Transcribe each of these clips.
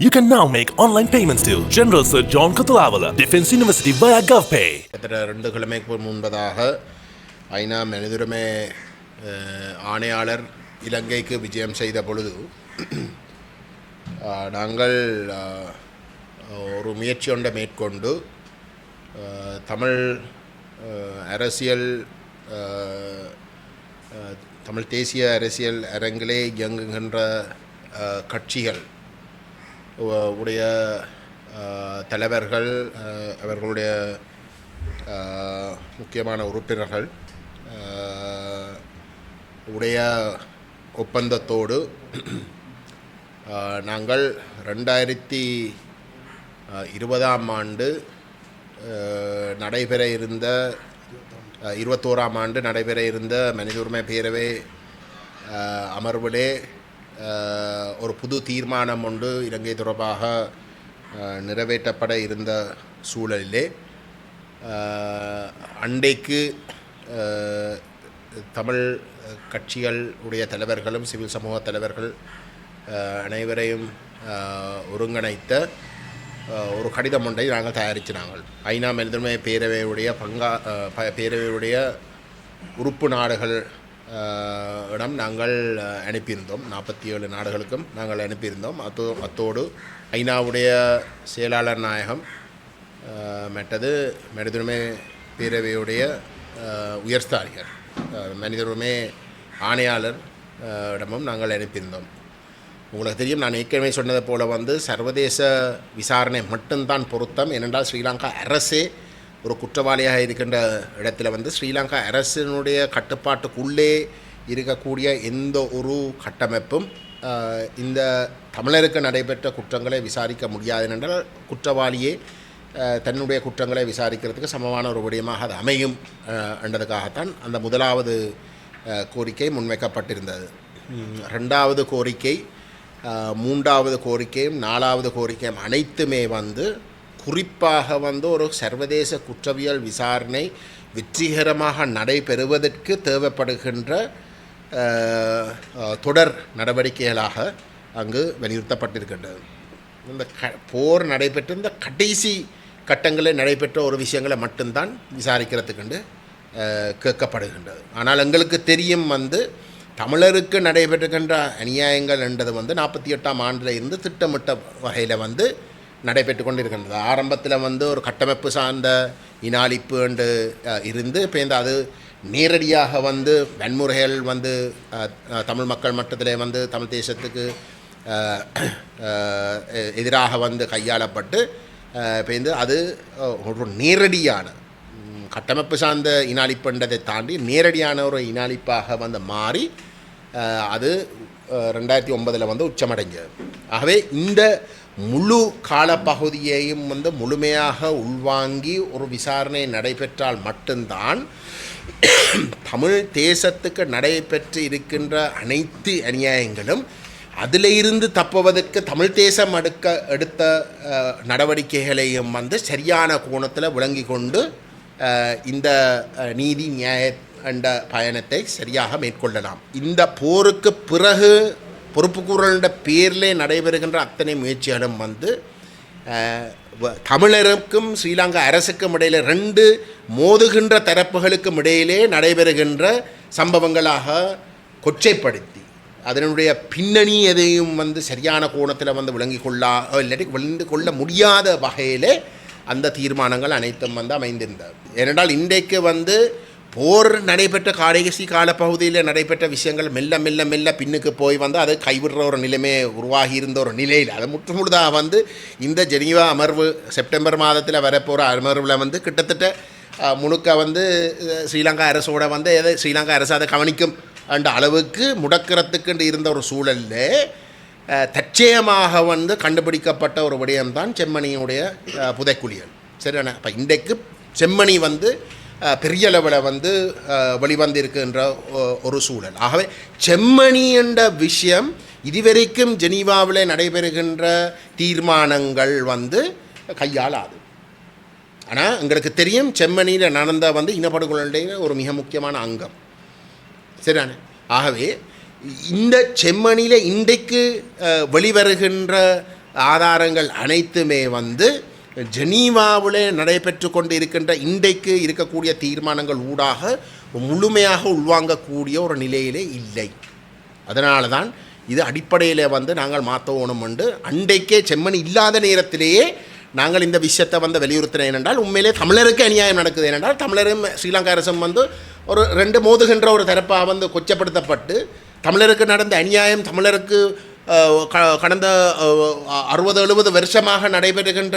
You can now make online payments to General Sir John Kutulavala, Defense University via GovPay. ரெண்டு கிழமைக்கு முன்பதாக ஐநா மனிதுரிமை ஆணையாளர் இலங்கைக்கு விஜயம் செய்த பொழுது நாங்கள் ஒரு முயற்சி ஒன்றை மேற்கொண்டு தமிழ் அரசியல் தமிழ் தேசிய அரசியல் அரங்கிலே இயங்குகின்ற கட்சிகள் உடைய தலைவர்கள் அவர்களுடைய முக்கியமான உறுப்பினர்கள் உடைய ஒப்பந்தத்தோடு நாங்கள் ரெண்டாயிரத்தி இருபதாம் ஆண்டு நடைபெற இருந்த இருபத்தோராம் ஆண்டு நடைபெற இருந்த மனித உரிமை பேரவை அமர்விலே ஒரு புது தீர்மானம் ஒன்று இலங்கை தொடர்பாக நிறைவேற்றப்பட இருந்த சூழலிலே அண்டைக்கு தமிழ் கட்சிகள் உடைய தலைவர்களும் சிவில் சமூக தலைவர்கள் அனைவரையும் ஒருங்கிணைத்த ஒரு கடிதம் ஒன்றை நாங்கள் தயாரித்து நாங்கள். ஐநா மனிதமை பேரவையுடைய பங்கா பேரவையுடைய உறுப்பு நாடுகள் இடம் நாங்கள் அனுப்பியிருந்தோம். நாற்பத்தி ஏழு நாடுகளுக்கும் நாங்கள் அனுப்பியிருந்தோம். அத்தோ அத்தோடு ஐநாவுடைய செயலாளர் நாயகம் மற்றது மனிதருமே பேரவையுடைய அஹ், மனிதருமே ஆணையாளர் இடமும் நாங்கள் அனுப்பியிருந்தோம். உங்களுக்கு தெரியும் நான் ஏற்கனவே சொன்னது போல் வந்து சர்வதேச விசாரணை மட்டும்தான் பொருத்தம். ஏனென்றால் ஸ்ரீலங்கா அரசே ஒரு குற்றவாளியாக இருக்கின்ற இடத்துல வந்து ஸ்ரீலங்கா அரசினுடைய கட்டுப்பாட்டுக்குள்ளே இருக்கக்கூடிய எந்த ஒரு கட்டமைப்பும் இந்த தமிழருக்கு நடைபெற்ற குற்றங்களை விசாரிக்க முடியாது என்றால் குற்றவாளியே தன்னுடைய குற்றங்களை விசாரிக்கிறதுக்கு சமமான ஒரு விடயமாக அது அமையும் என்றதுக்காகத்தான் அந்த முதலாவது கோரிக்கை முன்வைக்கப்பட்டிருந்தது. ரெண்டாவது கோரிக்கை மூன்றாவது கோரிக்கையும் நாலாவது கோரிக்கையும் அனைத்துமே வந்து குறிப்பாக வந்து ஒரு சர்வதேச குற்றவியல் விசாரணை வெற்றிகரமாக நடைபெறுவதற்கு தேவைப்படுகின்ற தொடர் நடவடிக்கைகளாக அங்கு வலியுறுத்தப்பட்டிருக்கின்றது. இந்த க போர் நடைபெற்ற இந்த கடைசி கட்டங்களில் நடைபெற்ற ஒரு விஷயங்களை மட்டும்தான் விசாரிக்கிறதுக்குண்டு கேட்கப்படுகின்றது. ஆனால் எங்களுக்கு தெரியும் வந்து தமிழருக்கு நடைபெற்றுகின்ற அநியாயங்கள் என்றது வந்து நாற்பத்தி எட்டாம் ஆண்டில் இருந்து திட்டமிட்ட வகையில் வந்து நடைபெற்று கொண்டிருக்கின்றது ஆரம்பத்தில் வந்து ஒரு கட்டமைப்பு சார்ந்த இனாளிப்பு என்று இருந்து இப்போ இந்த அது நேரடியாக வந்து வன்முறைகள் வந்து தமிழ் மக்கள் மட்டத்தில் வந்து தமிழ் தேசத்துக்கு எ- எதிராக வந்து கையாளப்பட்டு இப்போ இந்த அது ஒரு நேரடியான கட்டமைப்பு சார்ந்த இனாளிப்புன்றதை தாண்டி நேரடியான ஒரு இனாளிப்பாக வந்து மாறி அது ரெண்டாயிரத்தி ஒன்பதில் வந்து உச்சமடைஞ்சது. ஆகவே இந்த முழு காலப்பகுதியையும் வந்து முழுமையாக உள்வாங்கி ஒரு விசாரணை நடைபெற்றால் மட்டும்தான் தமிழ் தேசத்துக்கு நடைபெற்று இருக்கின்ற அனைத்து அநியாயங்களும் அதிலிருந்து தப்புவதற்கு தமிழ் தேசம் எடுக்க எடுத்த நடவடிக்கைகளையும் வந்து சரியான கோணத்தில் விளங்கி கொண்டு இந்த நீதி நியாய என்ற பயணத்தை சரியாக மேற்கொள்ளலாம். இந்த போருக்கு பிறகு பொறுப்புக்கூறல்ன்ற பேரிலே நடைபெறுகின்ற அத்தனை முயற்சிகளும் வந்து வ- தமிழருக்கும் ஸ்ரீலங்கா அரசுக்கும் இடையில் ரெண்டு மோதுகின்ற தரப்புகளுக்கும் இடையிலே நடைபெறுகின்ற சம்பவங்களாக கொச்சைப்படுத்தி அதனுடைய பின்னணி எதையும் வந்து சரியான கோணத்தில் வந்து விளங்கி கொள்ளா இல்லாட்டி விளந்து கொள்ள முடியாத வகையிலே அந்த தீர்மானங்கள் அனைத்தும் வந்து அமைந்திருந்தது. ஏனென்றால் இன்றைக்கு வந்து போர் நடைபெற்ற கடைசி காலப்பகுதியில் நடைபெற்ற விஷயங்கள் மெல்ல மெல்ல மெல்ல பின்னுக்கு போய் வந்து அதை கைவிடுற ஒரு நிலைமையை உருவாகி இருந்த ஒரு நிலையில். அது முற்றுமுழுதாக வந்து இந்த ஜெனீவா அமர்வு செப்டம்பர் மாதத்தில் வரப்போகிற அமர்வில் வந்து கிட்டத்தட்ட முழுக்க வந்து ஸ்ரீலங்கா அரசோட வந்து எதை ஸ்ரீலங்கா அரசு அதை கவனிக்கும் என்ற அளவுக்கு முடக்கிறதுக்குண்டு இருந்த ஒரு சூழலில் தற்சயமாக வந்து கண்டுபிடிக்கப்பட்ட ஒரு விடயம்தான் செம்மணியுடைய அஹ், புதைக்குழியல் சரியான இப்போ இன்றைக்கு செம்மணி வந்து பெரிய லெவலில் வந்து அஹ், வெளிவந்திருக்கின்ற ஒ- ஒரு சூழல். ஆகவே செம்மணி என்ற விஷயம் இதுவரைக்கும் ஜெனீவாவில் நடைபெறுகின்ற தீர்மானங்கள் வந்து கையாளாது. ஆனால் எங்களுக்கு தெரியும் செம்மணியில் நடந்த வந்து இனப்படுகொலையுடைய ஒரு மிக முக்கியமான அங்கம். சரிதானே? ஆகவே இந்த செம்மணியில் இன்றைக்கு வெளிவருகின்ற ஆதாரங்கள் அனைத்துமே வந்து ஜெனீவாவிலே நடைபெற்று கொண்டு இருக்கின்ற இன்றைக்கு இருக்கக்கூடிய தீர்மானங்கள் ஊடாக முழுமையாக உள்வாங்கக்கூடிய ஒரு நிலையிலே இல்லை. அதனால தான் இது அடிப்படையில் வந்து நாங்கள் மாற்றணும் என்று அன்றைக்கே செம்மணி இல்லாத நேரத்திலேயே நாங்கள் இந்த விஷயத்தை வந்து வலியுறுத்தினேன் என்றால் உண்மையிலே தமிழருக்கு அநியாயம் நடக்குது ஏனென்றால் தமிழரும் ஸ்ரீலங்கா அரசும் வந்து ஒரு ரெண்டு மோதுகின்ற ஒரு தரப்பாக வந்து கொச்சப்படுத்தப்பட்டு தமிழருக்கு நடந்த அநியாயம் தமிழருக்கு கடந்த அறுபது எழுபது வருஷமாக நடைபெறுகின்ற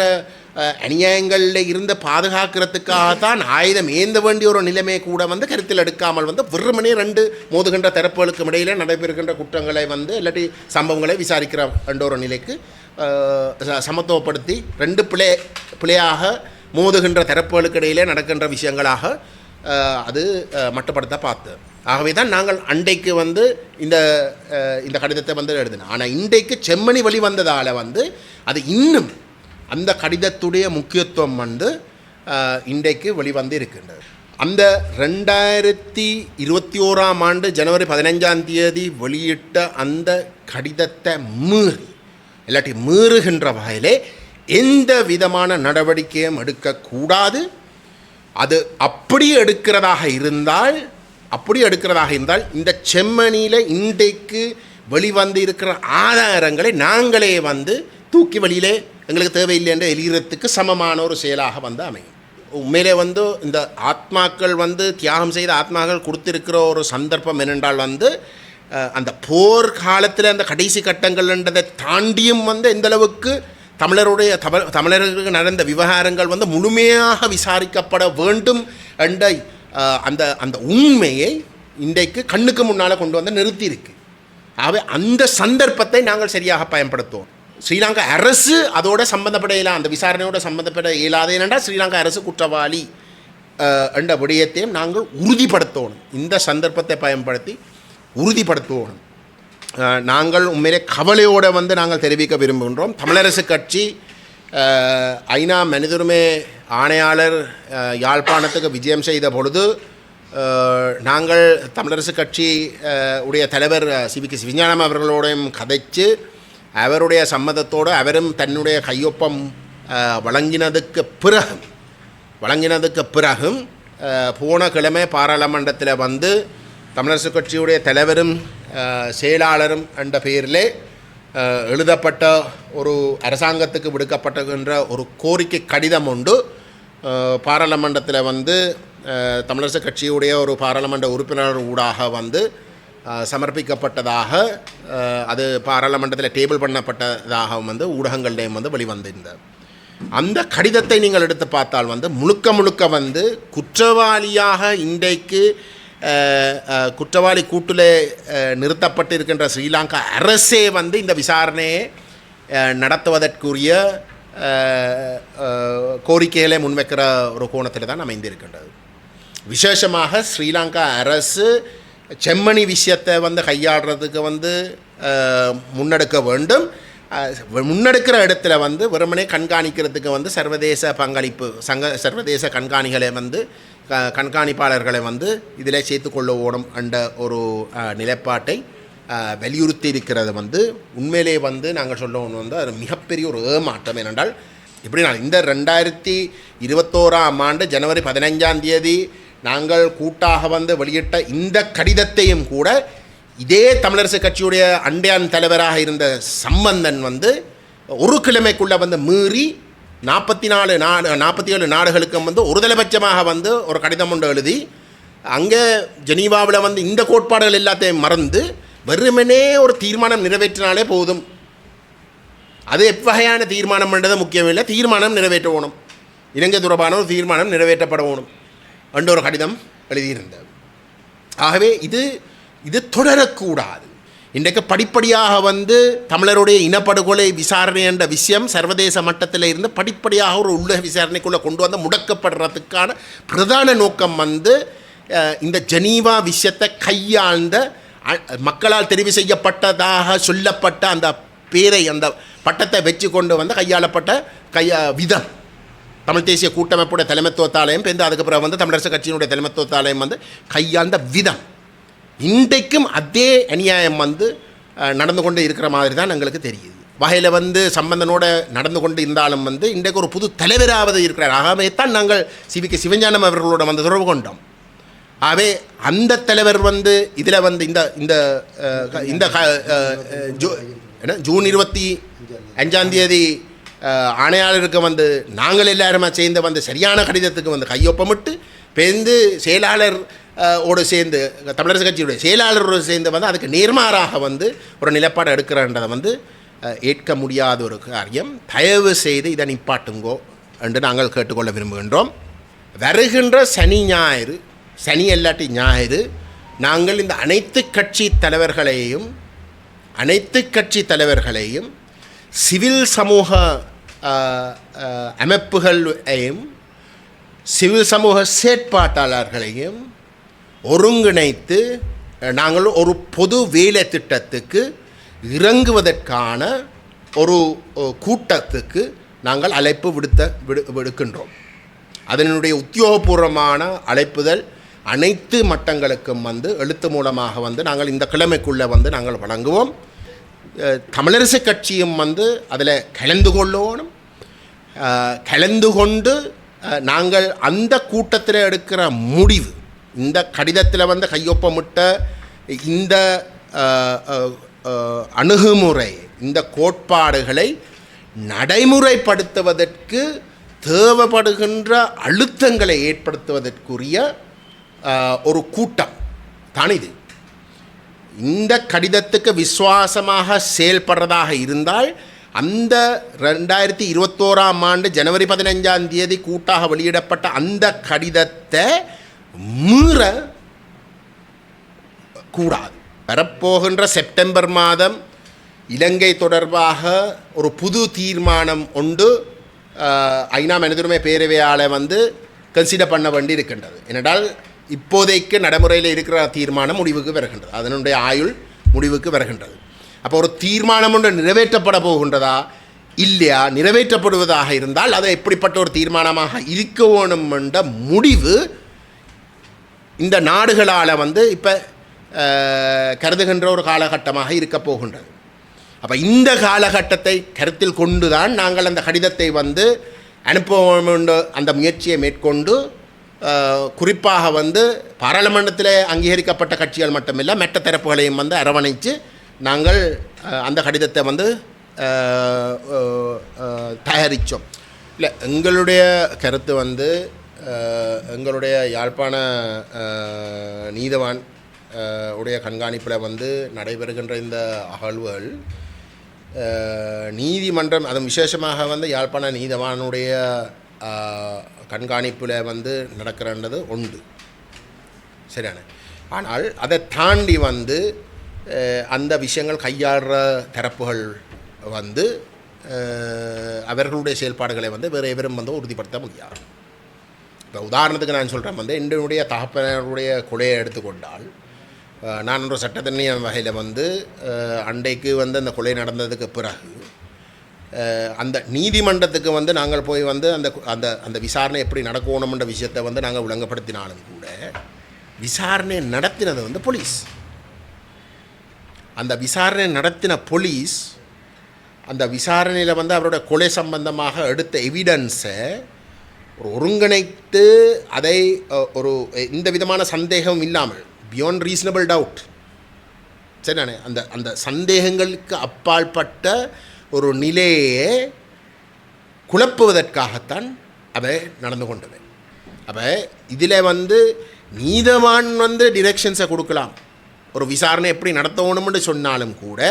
அநியாயங்களில் இருந்து பாதுகாக்கிறதுக்காகத்தான் ஆயுதம் ஏந்த வேண்டிய ஒரு நிலைமை கூட வந்து கருத்தில் எடுக்காமல் வந்து வெறுமனே ரெண்டு மோதுகின்ற தரப்புகளுக்கும் இடையிலே நடைபெறுகின்ற குற்றங்களை வந்து இல்லாட்டி சம்பவங்களை விசாரிக்கிற என்ற ஒரு நிலைக்கு ச- சமத்துவப்படுத்தி ரெண்டு பிளே பிள்ளையாக மோதுகின்ற தரப்புகளுக்கு இடையிலே நடக்கின்ற விஷயங்களாக அது மட்டுப்படுத்த பார்த்து ஆகவே தான் நாங்கள் அண்டைக்கு வந்து இந்த இந்த கடிதத்தை வந்து எழுதினோம். ஆனால் இன்றைக்கு செம்மணி வழி வந்ததால் வந்து அது இன்னும் அந்த கடிதத்துடைய முக்கியத்துவம் வந்து இன்றைக்கு வெளிவந்து இருக்கின்றது. அந்த ரெண்டாயிரத்தி இருபத்தி ஓராம் ஆண்டு ஜனவரி பதினஞ்சாம் தேதி வெளியிட்ட அந்த கடிதத்தை மீறி இல்லாட்டி மீறுகின்ற வகையிலே எந்த விதமான நடவடிக்கையும் எடுக்கக்கூடாது. அது அப்படி எடுக்கிறதாக இருந்தால் அப்படி எடுக்கிறதாக இருந்தால் இந்த செம்மணியில் இன்றைக்கு வெளிவந்து இருக்கிற ஆதாரங்களை நாங்களே வந்து தூக்கி வெளியிலே எங்களுக்கு தேவையில்லை என்று எழுகிறதுக்கு சமமான ஒரு செயலாக வந்து அமையும். உண்மையிலே வந்து இந்த ஆத்மாக்கள் வந்து தியாகம் செய்த ஆத்மாக்கள் கொடுத்திருக்கிற ஒரு சந்தர்ப்பம் என்னென்றால் வந்து அந்த போர் காலத்தில் அந்த கடைசி கட்டங்கள்ன்றதை தாண்டியும் வந்து எந்தளவுக்கு தமிழருடைய தமிழ் தமிழர்களுக்கு நடந்த விவகாரங்கள் வந்து முழுமையாக விசாரிக்கப்பட வேண்டும் என்ற அந்த அந்த உண்மையை இன்றைக்கு கண்ணுக்கு முன்னால் கொண்டு வந்து நிறுத்தியிருக்கு. ஆகவே அந்த சந்தர்ப்பத்தை நாங்கள் சரியாக பயன்படுத்துவோம். ஸ்ரீலங்கா அரசு அதோட சம்பந்தப்பட இயலா அந்த விசாரணையோட சம்பந்தப்பட இயலாது ஏனென்றால் ஸ்ரீலங்கா அரசு குற்றவாளி என்ற விடயத்தையும் நாங்கள் உறுதிப்படுத்தணும். இந்த சந்தர்ப்பத்தை பயன்படுத்தி உறுதிப்படுத்துவோம். நாங்கள் உண்மையிலே கவலையோடு வந்து நாங்கள் தெரிவிக்க விரும்புகின்றோம். தமிழரசு கட்சி ஐநா மனிதருமே ஆணையாளர் யாழ்ப்பாணத்துக்கு விஜயம் செய்த பொழுது நாங்கள் தமிழரசு கட்சி உடைய தலைவர் சிவிக்கு சிவஞானம் அவர்களோடையும் கதைச்சு அவருடைய சம்மதத்தோடு அவரும் தன்னுடைய கையொப்பம் வழங்கினதுக்கு பிறகு வழங்கினதுக்கு பிறகும் போன கிழமை பாராளுமன்றத்தில் வந்து தமிழரசு கட்சியுடைய தலைவரும் செயலாளரும் என்ற பெயரிலே எழுதப்பட்ட ஒரு அரசாங்கத்துக்கு விடுக்கப்பட்டுகின்ற ஒரு கோரிக்கை கடிதம் உண்டு. பாராளுமன்றத்தில் வந்து தமிழரசு கட்சியுடைய ஒரு பாராளுமன்ற உறுப்பினர் ஊடாக வந்து சமர்ப்பிக்கப்பட்டதாக அது பாராளுமன்றத்தில் டேபிள் பண்ணப்பட்டதாகவும் வந்து ஊடகங்கள்டையும் வந்து வெளிவந்திருந்தது. அந்த கடிதத்தை நீங்கள் எடுத்து பார்த்தால் வந்து முழுக்க முழுக்க வந்து குற்றவாளியாக இன்றைக்கு குற்றவாளி கூட்டில் நிறுத்தப்பட்டிருக்கின்ற ஸ்ரீலங்கா அரசே வந்து இந்த விசாரணையை நடத்துவதற்குரிய கோரிக்கைகளை முன்வைக்கிற ஒரு கோணத்தில் தான் அமைந்திருக்கின்றது விசேஷமாக ஸ்ரீலங்கா அரசு செம்மணி விஷயத்தை வந்து கையாடுறதுக்கு வந்து முன்னெடுக்க வேண்டும். முன்னெடுக்கிற இடத்துல வந்து வெறுமனே கண்காணிக்கிறதுக்கு வந்து சர்வதேச பங்களிப்பு சங்க சர்வதேச கண்காணிகளை வந்து க- கண்காணிப்பாளர்களை வந்து இதில் சேர்த்துக்கொள்ள ஓடும் என்ற ஒரு நிலைப்பாட்டை வலியுறுத்தி இருக்கிறது வந்து உண்மையிலே வந்து நாங்கள் சொல்லணும் வந்து அது மிகப்பெரிய ஒரு ஏமாற்றம் ஏனென்றால் இப்படி நான் இந்த ரெண்டாயிரத்தி இருபத்தோராம் ஆண்டு ஜனவரி பதினைஞ்சாம் தேதி நாங்கள் கூட்டாக வந்து வெளியிட்ட இந்த கடிதத்தையும் கூட இதே தமிழரசு கட்சியுடைய அண்டையான் தலைவராக இருந்த சம்பந்தன் வந்து ஒரு கிழமைக்குள்ளே வந்து மீறி நாற்பத்தி நாலு நாடு நாற்பத்தி ஏழு நாடுகளுக்கும் வந்து ஒருதலைபட்சமாக வந்து ஒரு கடிதம் ஒன்று எழுதி அங்கே ஜெனீவாவில் வந்து இந்த கோட்பாடுகள் எல்லாத்தையும் மறந்து வெறுமனே ஒரு தீர்மானம் நிறைவேற்றினாலே போதும். அது எவ்வகையான தீர்மானம் என்றது முக்கியமில்லை. தீர்மானம் நிறைவேற்றணும் இலங்கை தொடர்பான ஒரு தீர்மானம் நிறைவேற்றப்படணும் என்ற ஒரு கடிதம் எழுதியிருந்தது. ஆகவே இது இது தொடரக்கூடாது. இன்றைக்கு படிப்படியாக வந்து தமிழருடைய இனப்படுகொலை விசாரணை என்ற விஷயம் சர்வதேச மட்டத்தில் இருந்து படிப்படியாக ஒரு உள்ள விசாரணைக்குள்ளே கொண்டு வந்து முடக்கப்படுறதுக்கான பிரதான நோக்கம் வந்து இந்த ஜெனீவா விஷயத்தை கையாழ்ந்த மக்களால் தெரிவு செய்யப்பட்டதாக சொல்லப்பட்ட அந்த பேரை அந்த பட்டத்தை வச்சு கொண்டு வந்து கையாளப்பட்ட கையா விதம். தமிழ் தேசிய கூட்டமைப்புடைய தலைமைத்துவத்தாலயம் பேருந்து அதுக்கப்புறம் வந்து தமிழரசு கட்சியினுடைய தலைமைத்துவத்தாலயம் வந்து கையாண்ட விதம். இன்றைக்கும் அதே அநியாயம் வந்து நடந்து கொண்டு இருக்கிற மாதிரி தான் எங்களுக்கு தெரியுது. வகையில் வந்து சம்பந்தனோட நடந்து கொண்டு இருந்தாலும் வந்து இன்றைக்கு ஒரு புது தலைவராவது இருக்கிறார். ஆகவேத்தான் நாங்கள் சிவிக்கு சிவஞானம் அவர்களோட வந்து தொடர்பு கொண்டோம். ஆகவே அந்த தலைவர் வந்து இதில் வந்து இந்த இந்த க- இந்த என்ன ஜூன் இருபத்தி அஞ்சாம் தேதி ஆணையாளருக்கு வந்து நாங்கள் எல்லாருமா சேர்ந்து வந்து சரியான கடிதத்துக்கு வந்து கையொப்பமிட்டு பேர்ந்து செயலாளர் ஓடு சேர்ந்து தமிழரசு கட்சியுடைய செயலாளரோடு சேர்ந்து வந்து அதுக்கு நேர்மாறாக வந்து ஒரு நிலைப்பாடு எடுக்கிறன்றதை வந்து ஏற்க முடியாத ஒரு காரியம். தயவு செய்து இதை நிப்பாட்டுங்கோ என்று நாங்கள் கேட்டுக்கொள்ள விரும்புகின்றோம். வருகின்ற சனி ஞாயிறு சனி இல்லாட்டி ஞாயிறு. நாங்கள் இந்த அனைத்து கட்சி தலைவர்களையும் அனைத்து கட்சி தலைவர்களையும் சிவில் சமூக அமைப்புகளையும் சிவில் சமூக செயற்பாட்டாளர்களையும் ஒருங்கிணைத்து நாங்கள் ஒரு பொது வேலை திட்டத்துக்கு இறங்குவதற்கான ஒரு கூட்டத்துக்கு நாங்கள் அழைப்பு விடுத்த விடு விடுக்கின்றோம். அதனுடைய உத்தியோகபூர்வமான அழைப்புதல் அனைத்து மட்டங்களுக்கும் வந்து எழுத்து மூலமாக வந்து நாங்கள் இந்த கிழமைக்குள்ளே வந்து நாங்கள் வழங்குவோம். தமிழரசு கட்சியும் வந்து அதில் கலந்து கொள்ளணும். கலந்து கொண்டு நாங்கள் அந்த கூட்டத்தில் எடுக்கிற முடிவு இந்த கடிதத்தில் வந்து கையொப்பமிட்ட இந்த அணுகுமுறை இந்த கோட்பாடுகளை நடைமுறைப்படுத்துவதற்கு தேவைப்படுகின்ற அழுத்தங்களை ஏற்படுத்துவதற்குரிய ஒரு கூட்டம். தான் இது? இந்த கடிதத்துக்கு விசுவாசமாக செயல்படுறதாக இருந்தால் அந்த ரெண்டாயிரத்தி இருபத்தோராம் ஆண்டு ஜனவரி பதினஞ்சாம் தேதி கூட்டாக வெளியிடப்பட்ட அந்த கடிதத்தை மீற கூடாது. வரப்போகின்ற செப்டம்பர் மாதம் இலங்கை தொடர்பாக ஒரு புது தீர்மானம் ஒன்று ஐநா மனிதுரிமை பேரவையால் வந்து கன்சிடர் பண்ண வேண்டி இருக்கின்றது ஏனென்றால் இப்போதைக்கு நடைமுறையில் இருக்கிற தீர்மானம் முடிவுக்கு வருகின்றது. அதனுடைய ஆயுள் முடிவுக்கு வருகின்றது. அப்போ ஒரு தீர்மானம் ஒன்று நிறைவேற்றப்பட போகின்றதா? இல்லையா? நிறைவேற்றப்படுவதாக இருந்தால் அது எப்படிப்பட்ட ஒரு தீர்மானமாக இருக்க வேணும் என்ற முடிவு இந்த நாடுகளால் வந்து இப்போ கருதுகின்ற ஒரு காலகட்டமாக இருக்க போகின்றது. அப்போ இந்த காலகட்டத்தை கருத்தில் கொண்டு தான் நாங்கள் அந்த கடிதத்தை வந்து அனுப்ப அந்த முயற்சியை மேற்கொண்டு குறிப்பாக வந்து பாராளுமன்றத்தில் அங்கீகரிக்கப்பட்ட கட்சிகள் மட்டுமில்லை மெட்ட தரப்புகளையும் வந்து அரவணைத்து நாங்கள் அந்த கடிதத்தை வந்து தயாரித்தோம் இல்லை எங்களுடைய கருத்து வந்து எங்களுடைய யாழ்ப்பாண நீதவான் உடைய கண்காணிப்பில் வந்து நடைபெறுகின்ற இந்த அகழ்வுகள் நீதிமன்றம் அது விசேஷமாக வந்து யாழ்ப்பாண நீதவானுடைய கண்காணிப்பில் வந்து நடக்கிறன்றது உண்டு. சரியான? ஆனால் அதை தாண்டி வந்து அந்த விஷயங்கள் கையாளுற தரப்புகள் வந்து அவர்களுடைய செயல்பாடுகளை வந்து வேறு எவரும் வந்து உறுதிப்படுத்த முடியாது. இப்போ உதாரணத்துக்கு நான் சொல்கிறேன் வந்து என்னுடைய தகப்பனருடைய கொலையை எடுத்துக்கொண்டால் நான் ஒரு சட்டத்தன்மைய வகையில் வந்து அண்டைக்கு வந்து அந்த கொலை நடந்ததுக்கு பிறகு அந்த நீதிமன்றத்துக்கு வந்து நாங்கள் போய் வந்து அந்த அந்த அந்த விசாரணை எப்படி நடக்கணும்ன்ற விஷயத்தை வந்து நாங்கள் விளங்கப்படுத்தினாலும் கூட விசாரணை நடத்தினது வந்து போலீஸ். அந்த விசாரணை நடத்தின போலீஸ் அந்த விசாரணையில் வந்து அவரோட கொலை சம்பந்தமாக எடுத்த எவிடன்ஸை ஒரு ஒருங்கிணைத்து அதை ஒரு இந்த விதமான சந்தேகம் இல்லாமல் பியாண்ட் ரீசனபிள் டவுட் சரிதானே? அந்த அந்த சந்தேகங்களுக்கு அப்பாற்பட்ட ஒரு நிலையை குழப்புவதற்காகத்தான் அவை நடந்து கொண்டது. அப்போ இதில் வந்து நீதவான் வந்து டிரெக்ஷன்ஸை கொடுக்கலாம். ஒரு விசாரணை எப்படி நடத்தணும்னு சொன்னாலும் கூட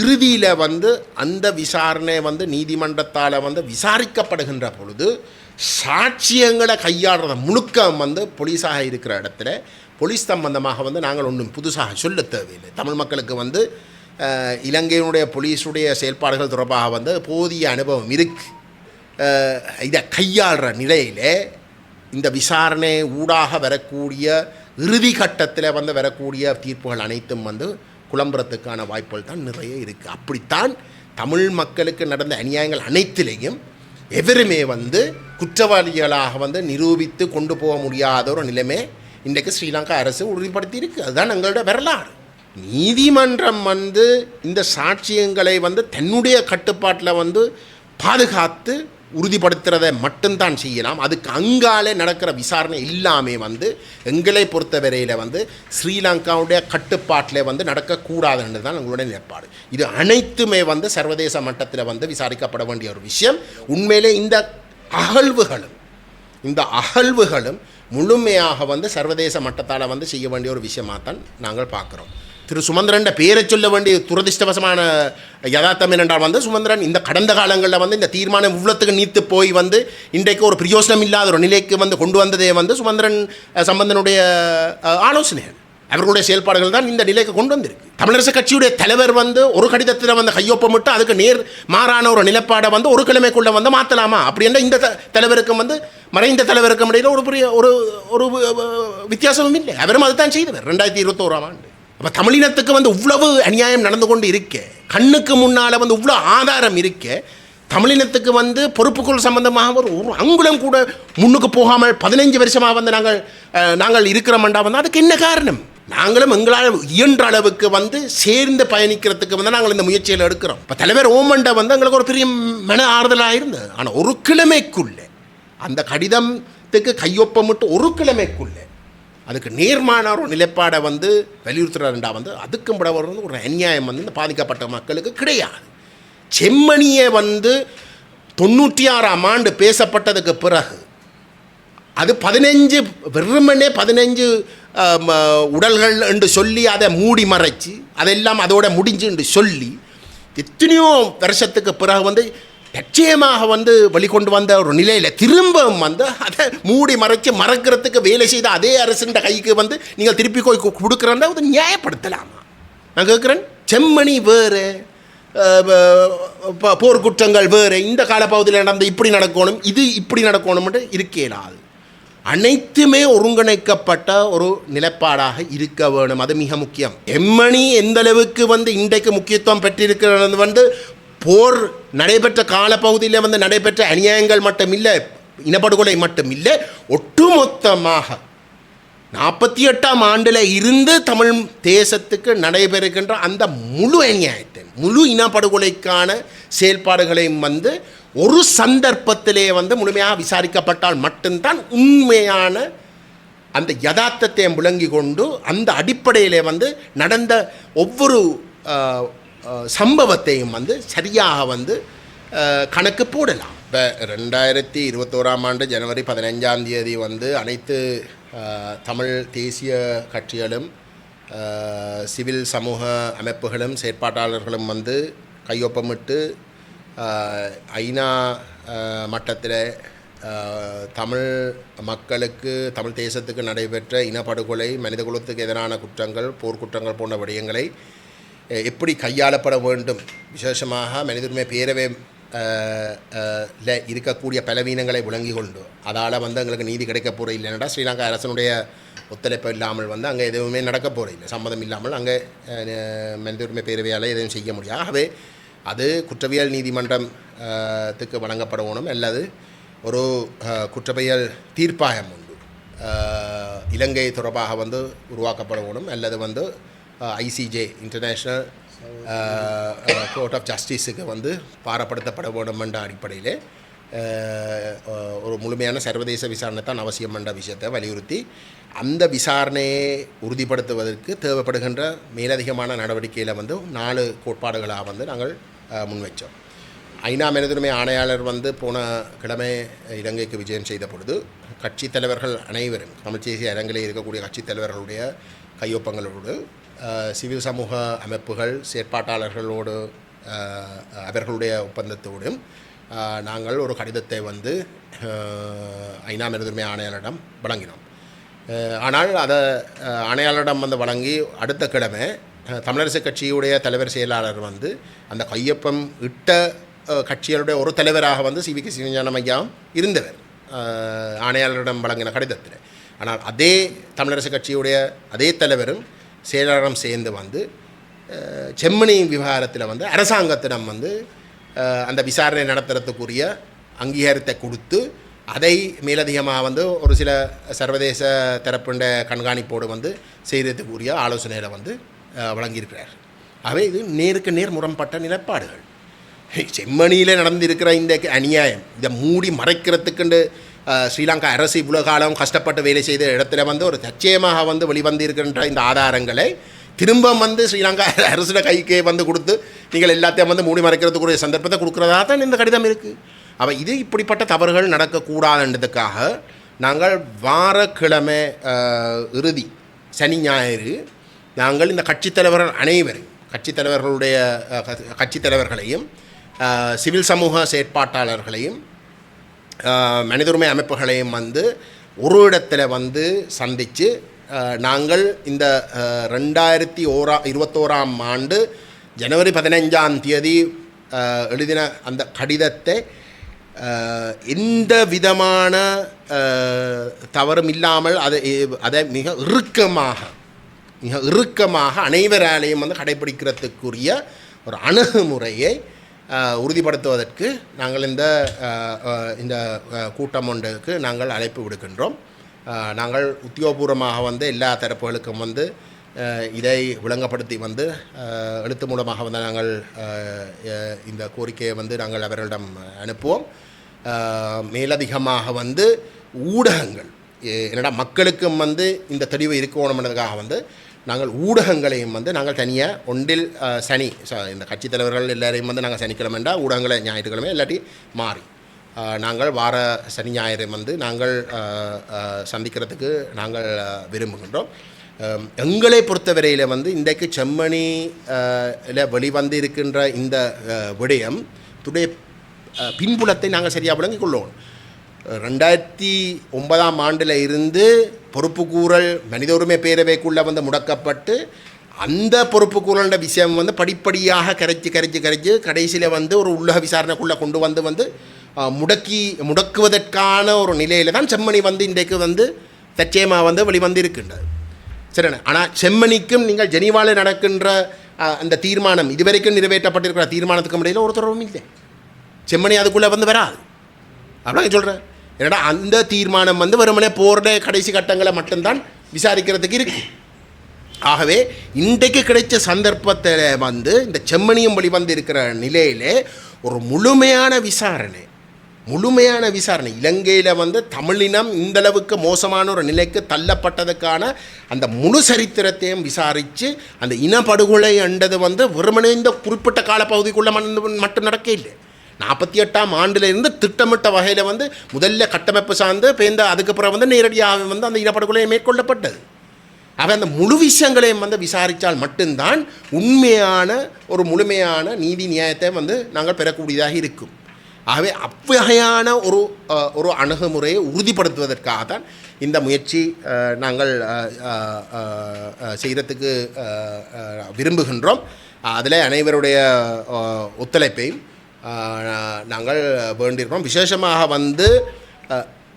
இறுதியில் வந்து அந்த விசாரணை வந்து நீதிமன்றத்தால் வந்து விசாரிக்கப்படுகின்ற பொழுது சாட்சியங்களை கையாடுறத முழுக்க வந்து போலீஸாக இருக்கிற இடத்துல போலீஸ் சம்பந்தமாக வந்து நாங்கள் ஒன்றும் புதுசாக சொல்ல தேவையில்லை. தமிழ் மக்களுக்கு வந்து இலங்கையினுடைய போலீஸுடைய செயல்பாடுகள் தொடர்பாக வந்து போதிய அனுபவம் இருக்குது இதை கையாளுற நிலையிலே இந்த விசாரணை ஊடாக வரக்கூடிய இறுதி கட்டத்தில் வந்து வரக்கூடிய தீர்ப்புகள் அனைத்தும் வந்து குழம்புறத்துக்கான வாய்ப்புகள் தான் நிறைய இருக்குது அப்படித்தான் தமிழ் மக்களுக்கு நடந்த அநியாயங்கள் அனைத்திலையும் எவருமே வந்து குற்றவாளிகளாக வந்து நிரூபித்து கொண்டு போக முடியாத ஒரு நிலைமை இன்றைக்கு ஸ்ரீலங்கா அரசு உறுதிப்படுத்தி இருக்குது அதுதான் எங்களோட வரலாறு. நீதிமன்றம் வந்து இந்த சாட்சியங்களை வந்து தன்னுடைய கட்டுப்பாட்டில் வந்து பாதுகாத்து உறுதிப்படுத்துறதை மட்டும்தான் செய்யலாம். அதுக்கு அங்காலே நடக்கிற விசாரணை எல்லாமே வந்து எங்களை பொறுத்தவரையில் வந்து ஸ்ரீலங்காவுடைய கட்டுப்பாட்டில் வந்து நடக்கக்கூடாதுன்னு தான் எங்களுடைய நிலைப்பாடு. இது அனைத்துமே வந்து சர்வதேச மட்டத்தில் வந்து விசாரிக்கப்பட வேண்டிய ஒரு விஷயம். உண்மையிலே இந்த அகழ்வுகளும் இந்த அகழ்வுகளும் முழுமையாக வந்து சர்வதேச மட்டத்தால் வந்து செய்ய வேண்டிய ஒரு விஷயமாக தான் நாங்கள் பார்க்குறோம். திரு சுமந்திரன் பேரை சொல்ல வேண்டிய துரதிருஷ்டவசமான யதார்த்தம் என்னென்றால் வந்து சுமந்திரன் இந்த கடந்த காலங்களில் வந்து இந்த தீர்மானம் இவ்வளோத்துக்கு நீத்து போய் வந்து இன்றைக்கு ஒரு பிரயோசனம் இல்லாத ஒரு நிலைக்கு வந்து கொண்டு வந்ததே வந்து சுமந்திரன் சம்பந்தனுடைய ஆலோசனைகள். அவர்களுடைய செயல்பாடுகள் தான் இந்த நிலைக்கு கொண்டு வந்திருக்கு. தமிழரசு கட்சியுடைய தலைவர் வந்து ஒரு கடிதத்தில் வந்து கையொப்பமிட்டு அதுக்கு நேர் மாறான ஒரு நிலப்பாடை வந்து ஒரு கிழமைக்குள்ளே வந்து மாற்றலாமா அப்படி என்ற இந்த த- தலைவருக்கும் வந்து மறைந்த தலைவருக்கும் இடையில் ஒரு பெரிய ஒரு ஒரு வித்தியாசமும் இல்லை. அவரும் அதுதான் செய்தவர். ரெண்டாயிரத்தி இருபத்தோராம் ஆண்டு. அப்போ தமிழினத்துக்கு வந்து இவ்வளவு அநியாயம் நடந்து கொண்டு இருக்க. கண்ணுக்கு முன்னால் வந்து இவ்வளோ ஆதாரம் இருக்க. தமிழினத்துக்கு வந்து பொறுப்புக்குள் சம்பந்தமாக ஒரு ஒரு அங்குலம் கூட முன்னுக்கு போகாமல் பதினைஞ்சு வருஷமாக வந்து நாங்கள் நாங்கள் இருக்கிறோம்டா வந்து அதுக்கு என்ன காரணம்? நாங்களும் எங்களால் இயன்ற அளவுக்கு வந்து சேர்ந்து பயணிக்கிறதுக்கு வந்து நாங்கள் இந்த முயற்சியில் எடுக்கிறோம். இப்போ தலைவர் ஓமண்டை வந்து எங்களுக்கு ஒரு பெரிய மன ஆறுதலாக இருந்தது. ஆனால் ஒரு கிழமைக்குள்ளே அந்த கடிதத்துக்கு கையொப்பமிட்டு ஒரு கிழமைக்குள்ளே அதுக்கு நேர்மான ஒரு நிலைப்பாடை வந்து வலியுறுத்துறாருண்டா வந்து அதுக்கும் விட வந்து ஒரு அநியாயம் வந்து இந்த பாதிக்கப்பட்ட மக்களுக்கு கிடையாது. செம்மணியை வந்து தொண்ணூற்றி ஆறாம் ஆண்டு பேசப்பட்டதுக்கு பிறகு அது பதினஞ்சு வெறுமனே பதினஞ்சு உடல்கள் என்று சொல்லி அதை மூடி மறைச்சு அதெல்லாம் அதோட முடிஞ்சு என்று சொல்லி எத்தனையோ வருஷத்துக்கு பிறகு வந்து நிச்சயமாக வந்து வெளிக்கொண்டு வந்த ஒரு நிலையில் திரும்பவும் வந்து அதை மூடி மறைச்சு மறக்கிறதுக்கு வேலை செய்த அதே அரசுன்ற கைக்கு வந்து நீங்கள் திருப்பி போய் கு- கொடுக்குறேன்னா அதை நியாயப்படுத்தலாமா? நான் கேட்குறேன் செம்மணி வேறு போர்க்குற்றங்கள் வேறு இந்த காலப்பகுதியில் நடந்து இப்படி நடக்கணும் இது இப்படி நடக்கணும்ட்டு இருக்கேலாது அனைத்துமே ஒருங்கிணைக்கப்பட்ட ஒரு நிலைப்பாடாக இருக்க வேணும். அது மிக முக்கியம். எம்மணி எந்த அளவுக்கு வந்து இன்றைக்கு முக்கியத்துவம் பெற்றிருக்கிறது வந்து போர் நடைபெற்ற காலப்பகுதியில் வந்து நடைபெற்ற அநியாயங்கள் மட்டும் இல்லை இனப்படுகொலை மட்டும் இல்லை ஒட்டுமொத்தமாக நாற்பத்தி எட்டாம் ஆண்டில் இருந்து தமிழ் தேசத்துக்கு நடைபெறுகின்ற அந்த முழு அநியாயத்தை முழு இனப்படுகொலைக்கான செயல்பாடுகளையும் வந்து ஒரு சந்தர்ப்பத்திலே வந்து முழுமையாக விசாரிக்கப்பட்டால் மட்டும்தான் உண்மையான அந்த யதார்த்தத்தை விளங்கி கொண்டு அந்த அடிப்படையிலே வந்து நடந்த ஒவ்வொரு சம்பவத்தையும் வந்து சரியாக வந்து கணக்கு போடலாம். இப்போ ரெண்டாயிரத்தி இருபத்தோராம் ஆண்டு ஜனவரி பதினஞ்சாம் தேதி வந்து அனைத்து தமிழ் தேசிய கட்சிகளும் சிவில் சமூக அமைப்புகளும் செயற்பாட்டாளர்களும் வந்து கையொப்பமிட்டு ஐநா மட்டத்தில் தமிழ் மக்களுக்கு தமிழ் தேசத்துக்கு நடைபெற்ற இனப்படுகொலை மனிதகுலத்துக்கு எதிரான குற்றங்கள் போர்க்குற்றங்கள் போன்ற விடயங்களை எப்படி கையாளப்பட வேண்டும்? விசேஷமாக மனிதருமே பேரவே ல இருக்கக்கூடிய பலவீனங்களை விளங்கி கொண்டு அதால் வந்து எங்களுக்கு நீதி கிடைக்க போகிற இல்லைன்னா ஸ்ரீலங்கா அரசனுடைய ஒத்துழைப்பு இல்லாமல் வந்து அங்கே எதுவுமே நடக்க போகிற இல்லை. சம்மதம் இல்லாமல் அங்கே அஹ், மனித உரிமை பேரவையால் எதுவும் செய்ய முடியாது. ஆகவே அது குற்றவியல் நீதிமன்றம் த்துக்கு வழங்கப்படணும் அல்லது ஒரு குற்றவியல் தீர்ப்பாயம் உண்டு. இலங்கை தொடர்பாக வந்து உருவாக்கப்படணும் அல்லது வந்து ஐசிஜே இன்டர்நேஷ்னல் கோர்ட் ஆஃப் ஜஸ்டிஸுக்கு வந்து பாரப்படுத்தப்பட வேண்டும் என்ற uh, uh, ஒரு முழுமையான சர்வதேச விசாரணை தான் அவசியம் என்ற விஷயத்தை வலியுறுத்தி அந்த விசாரணையை உறுதிப்படுத்துவதற்கு தேவைப்படுகின்ற மேலதிகமான நடவடிக்கையில் வந்து நாலு கோட்பாடுகளாக வந்து நாங்கள் uh, முன்வைச்சோம். ஐநா மனிதுரிமை ஆணையாளர் வந்து போன கிழமை இலங்கைக்கு விஜயம் செய்த பொழுது கட்சித் தலைவர்கள் அனைவரும் தமிழ்ச்சேசிய அரங்கிலே இருக்கக்கூடிய கட்சித் தலைவர்களுடைய கையொப்பங்களோடு சிவில் சமூக அமைப்புகள் செயற்பாட்டாளர்களோடு அவர்களுடைய ஒப்பந்தத்தோடும் நாங்கள் ஒரு கடிதத்தை வந்து ஐநா மனிதுரிமை ஆணையாளரிடம் வழங்கினோம். ஆனால் அதை ஆணையாளரிடம் வந்து வழங்கி அடுத்த கிழமை தமிழரசு கட்சியுடைய தலைவர் செயலாளர் வந்து அந்த கையொப்பம் இட்ட கட்சிகளுடைய ஒரு தலைவராக வந்து சி வி கே சிவஞானம் ஐயா இருந்தவர். ஆணையாளரிடம் வழங்கின கடிதத்தில். ஆனால் அதே தமிழரசு கட்சியுடைய அதே தலைவரும் செயலாளரும் சேர்ந்து வந்து செம்மணி விவகாரத்தில் வந்து அரசாங்கத்திடம் வந்து அந்த விசாரணை நடத்துறதுக்குரிய அங்கீகாரத்தை கொடுத்து அதை மேலதிகமாக வந்து ஒரு சில சர்வதேச தரப்புண்ட கண்காணிப்போடு வந்து செய்கிறதுக்குரிய ஆலோசனைகளை வந்து வழங்கியிருக்கிறார். அவை இது நேருக்கு நேர் முரண்பட்ட நிலைப்பாடுகள். செம்மணியில் நடந்திருக்கிற இந்த அநியாயம் இதை மூடி மறைக்கிறதுக்குண்டு ஸ்ரீலங்கா அரசு இவ்வளோ காலம் கஷ்டப்பட்டு வேலை செய்த இடத்துல வந்து ஒரு தச்சயமாக வந்து வெளிவந்திருக்கின்ற இந்த ஆதாரங்களை திரும்ப வந்து ஸ்ரீலங்கா அரசு கைக்கே வந்து கொடுத்து நீங்கள் எல்லாத்தையும் வந்து மூடி மறைக்கிறதுக்குரிய சந்தர்ப்பத்தை கொடுக்குறதா தான் இந்த கடிதம் இருக்குது அப்போ இது இப்படிப்பட்ட தவறுகள் நடக்கக்கூடாதுன்றதுக்காக நாங்கள் வாரக்கிழமை இறுதி சனி ஞாயிறு நாங்கள் இந்த கட்சித் தலைவர்கள் அனைவரும் கட்சித் தலைவர்களுடைய க- கட்சித் தலைவர்களையும் சிவில் சமூக செயற்பாட்டாளர்களையும் மனித உரிமை அமைப்புகளையும் வந்து ஒரு இடத்துல வந்து சந்தித்து நாங்கள் இந்த ரெண்டாயிரத்தி ஓரா இருபத்தோராம் ஆண்டு ஜனவரி பதினைஞ்சாம் தேதி எழுதின அந்த கடிதத்தை எந்த விதமான தவறும் இல்லாமல் அதை அதை மிக இறுக்கமாக மிக இறுக்கமாக அனைவராலையும் வந்து கடைபிடிக்கிறதுக்குரிய ஒரு அணுகுமுறையை உறுதிப்படுத்துவதற்கு நாங்கள் இந்த இந்த கூட்டம் ஒன்றுக்கு நாங்கள் அழைப்பு விடுக்கின்றோம். நாங்கள் உத்தியோகபூர்வமாக வந்து எல்லா தரப்புகளுக்கும் வந்து இதை விளங்கப்படுத்தி வந்து எழுத்து மூலமாக வந்து நாங்கள் இந்த கோரிக்கையை வந்து நாங்கள் அவர்களிடம் அனுப்புவோம். மேலதிகமாக வந்து ஊடகங்கள் என்னடா மக்களுக்கும் வந்து இந்த தெளிவு இருக்கணும்ன்றதுக்காக வந்து நாங்கள் ஊடகங்களையும் வந்து நாங்கள் தனியாக ஒன்றில் சனி ச- இந்த கட்சித் தலைவர்கள் எல்லாரையும் வந்து நாங்கள் சனிக்கிழமைண்டா ஊடகங்களை ஞாயிற்றுக்கிழமை இல்லாட்டி மாறி. நாங்கள் வார சனி ஞாயிறு வந்து நாங்கள் சந்திக்கிறதுக்கு நாங்கள் விரும்புகின்றோம். எங்களை பொறுத்தவரையில் வந்து இன்றைக்கு செம்மணி வெளிவந்து இருக்கின்ற இந்த விடயம் துடைய பின்புலத்தை நாங்கள் சரியாக விளங்கிக் கொள்ளுவோம். ரெண்டாயிரத்தி ஒன்பதாம் ஆண்டில் இருந்து பொறுப்புக்கூறல் மனித உரிமை பேரவைக்குள்ளே வந்து முடக்கப்பட்டு அந்த பொறுப்புக்கூறல்ன்ற விஷயம் வந்து படிப்படியாக கரைச்சி கரைச்சி கரைச்சி கடைசியில் வந்து ஒரு உள்ளக விசாரணைக்குள்ளே கொண்டு வந்து வந்து முடக்கி முடக்குவதற்கான ஒரு நிலையில் தான் செம்மணி வந்து இன்றைக்கு வந்து தச்சயமாக வந்து வெளிவந்து இருக்கின்றது சரிண்ணே ஆனால் செம்மணிக்கும் நீங்கள் ஜெனீவாவில் நடக்கின்ற அந்த தீர்மானம் இதுவரைக்கும் நிறைவேற்றப்பட்டிருக்கிற தீர்மானத்துக்கும் இடையில் ஒரு தொடர்பும் இல்லை. செம்மணி அதுக்குள்ளே வந்து வராது. அப்படின் சொல்கிறேன் ஏன்னா அந்த தீர்மானம் வந்து வெறுமனே போர்ட கடைசி கட்டங்களை மட்டும்தான் விசாரிக்கிறதுக்கு இருக்குது ஆகவே இன்றைக்கு கிடைச்ச சந்தர்ப்பத்தில் வந்து இந்த செம்மணியும் வந்து இருக்கிற நிலையிலே ஒரு முழுமையான விசாரணை முழுமையான விசாரணை. இலங்கையில் வந்து தமிழினம் இந்த அளவுக்கு மோசமான ஒரு நிலைக்கு தள்ளப்பட்டதுக்கான அந்த முழு சரித்திரத்தையும் விசாரித்து அந்த இனப்படுகொலை என்றது வந்து வெறுமனே இந்த குறிப்பிட்ட காலப்பகுதிக்குள்ளே மட்டும் நடக்க இல்லை. நாற்பத்தி எட்டாம் ஆண்டுல இருந்து திட்டமிட்ட வகையில் வந்து முதல்ல கட்டமைப்பு சார்ந்து பேந்த அதுக்கப்புறம் வந்து நேரடியாக வந்து அந்த இனப்படுகொலை மேற்கொள்ளப்பட்டது. அவன் அந்த முழு விஷயங்களையும் வந்து விசாரித்தால் மட்டும்தான் உண்மையான ஒரு முழுமையான நீதி நியாயத்தை வந்து நாங்கள் பெறக்கூடியதாக இருக்கும். ஆகவே அவ்வகையான ஒரு ஒரு அணுகுமுறையை உறுதிப்படுத்துவதற்காக தான் இந்த முயற்சி நாங்கள் செய்கிறதுக்கு விரும்புகின்றோம். அதில் அனைவருடைய ஒத்துழைப்பையும் நாங்கள் வேண்டியிருக்கிறோம். விசேஷமாக வந்து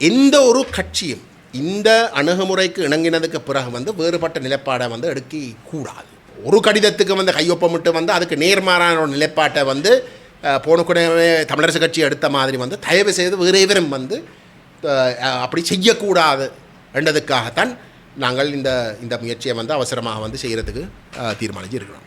எந்த ஒரு கட்சியும் இந்த அணுகுமுறைக்கு இணங்கினதுக்கு பிறகு வந்து வேறுபட்ட நிலைப்பாடை வந்து எடுக்க கூடாது ஒரு கடிதத்துக்கு வந்து கையொப்பமிட்டு வந்து அதுக்கு நேர்மாறான ஒரு நிலைப்பாட்டை வந்து அஹ், தமிழரசு கட்சி எடுத்த மாதிரி வந்து தயவு செய்து வேறேவரும் வந்து அப்படி செய்யக்கூடாது என்றதுக்காகத்தான் நாங்கள் இந்த இந்த முயற்சியை வந்து அவசரமாக வந்து செய்கிறதுக்கு தீர்மானிச்சு இருக்கிறோம்